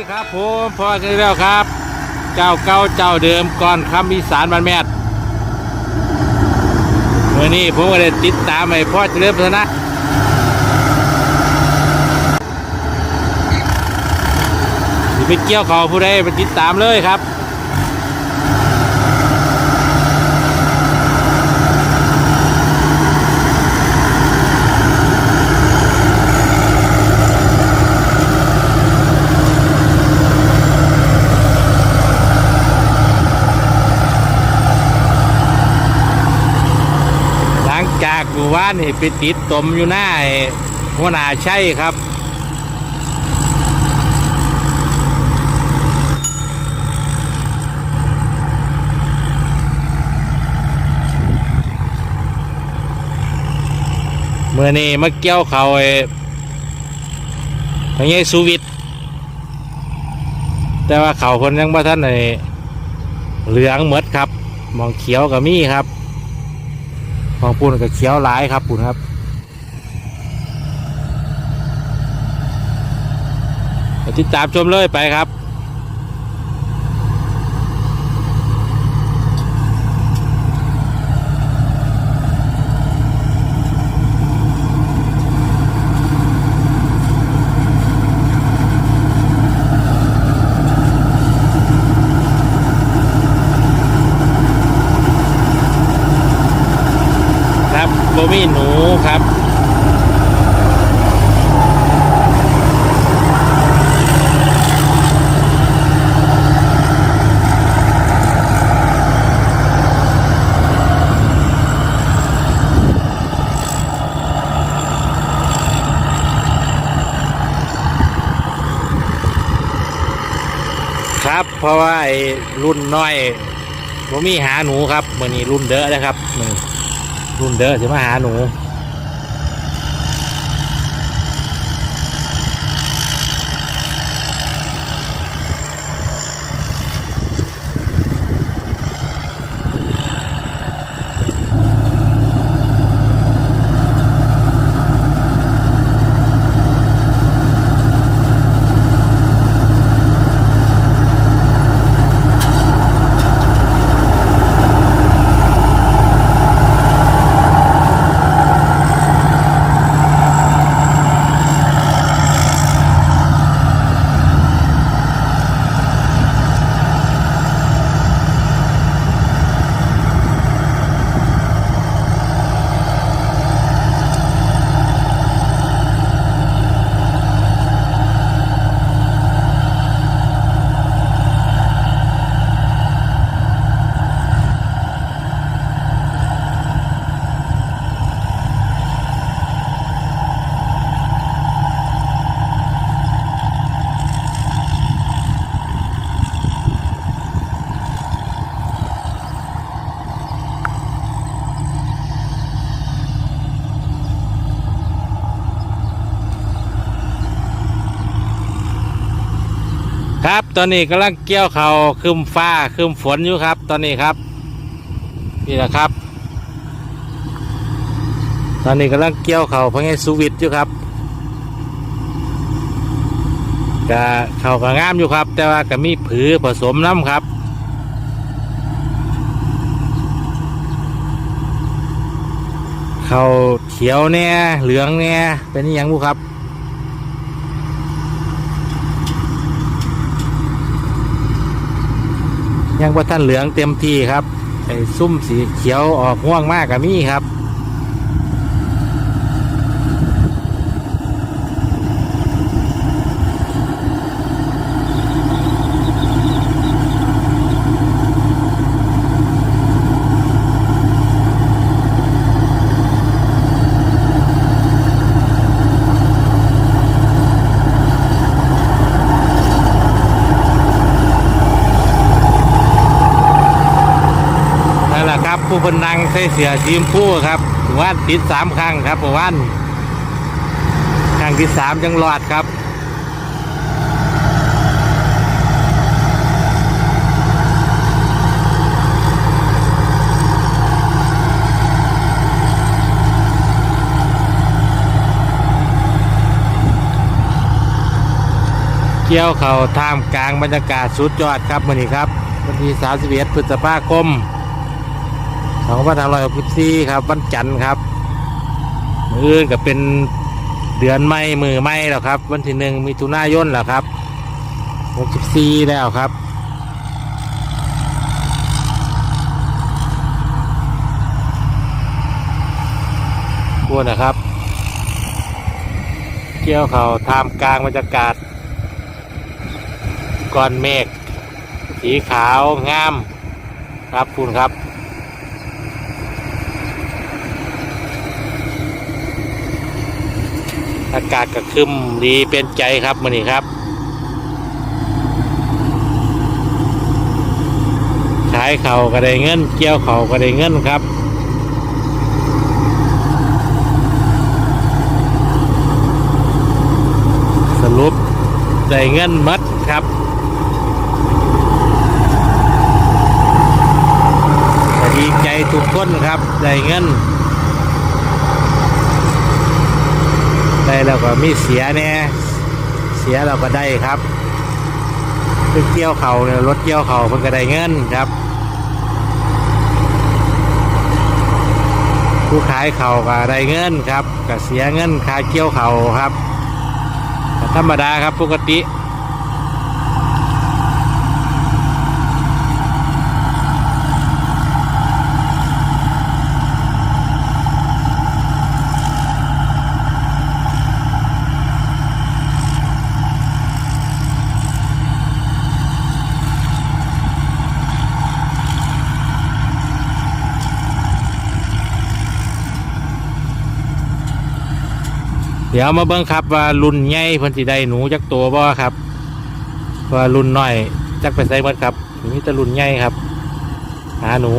ดีครับผมพอใช่แล้วครับ เจ้าเก่าเจ้าเดิมก่อนคำอีสานบันแมดวันนี้ผมก็ได้ติดตามไอ้พ่อเจริญพัฒนะไปเกี่ยวเขาผู้ใดไปติดตามเลยครับ จากหมู่บ้านนี่ไปติดตมอยู่หน้าไอ้หัวหน้าใช่ครับเมื่อนี้มาเกี่ยวเขาไอ้พญายสุวิทย์แต่ว่าเขาคนยังบ่ท่านไอ้เหลืองเหมดครับ มองเขียวกับมีครับ ของปูนกับเขียวหลายครับปูนครับติดตามชมเลยไปครับโบมีหนูครับ ครับ เพราะว่าไอ้รุ่นน้อยผมมีหาหนูครับมือนี้รุ่นเด้อนะครับมือรุ่นเด้อจะมาหาหนู ครับตอนนี้กำลังเกี่ยวเขาคืมฟ้าคืมฝนอยู่ครับ ตอนนี้ครับ นี่แหละครับ ตอนนี้กำลังเกี่ยวเขาพระไงสุวิทอยู่ครับกะเขาก็งามอยู่ครับ แต่ว่าก็มีผือผสมน้ำครับเขาเขียวเนี่ยเหลืองเนี่ยเป็นอหยังบุครับ ยังว่าท่านเหลืองเต็มที่ครับไอ้ซุ่มสีเขียวออกม่วงมากกับมี่ครับ คนนังใส่เสียทีมผู้ครับว่านติดสามครั้งครับว่านครั้งที่สามจังหลอดครับเกี่ยวเขาท่ามกลางบรรยากาศสุดยอดครับวันนี้ครับ วันที่ 31 พฤษภาคม 2564ครับวันจันทร์ครับมืออก็เป็นเดือนไม่มือไม่แล้วครับ วันที่หนึ่งมิถุน่ายนแล้วครับ64แล้วครับพวกนะครับ เกี่ยวเขาทามกลางบรรยากาศก้อนเมฆสีขาวงามครับคุณครับ อากาศก็คึมดีเป็นใจครับมันนี้ครับ ขายเขาก็ได้เงิน เกี่ยวเขาก็ได้เงินครับสรุปได้เงินมัดครับก็ดีใจทุกคนครับได้เงิน ได้แล้วก็มีเสียเนี่ยเสียเราก็ได้ครับคือเกี่ยวเขาเนี่ยรถเกี่ยวเขาเพิ่นก็ได้เงินครับ ผู้ขายเขาก็ได้เงินครับก็เสียเงินค่าเกี่ยวเขาครับธรรมดาครับปกติ เดี๋ยวมาเบิ้งครับว่ารุ่นใหญ่เพิ่นสิได้หนูจักตัวบ่ครับ ว่ารุ่นน้อยจักไปใส่หมดครับมีแต่รุ่นใหญ่ครับ หาหนู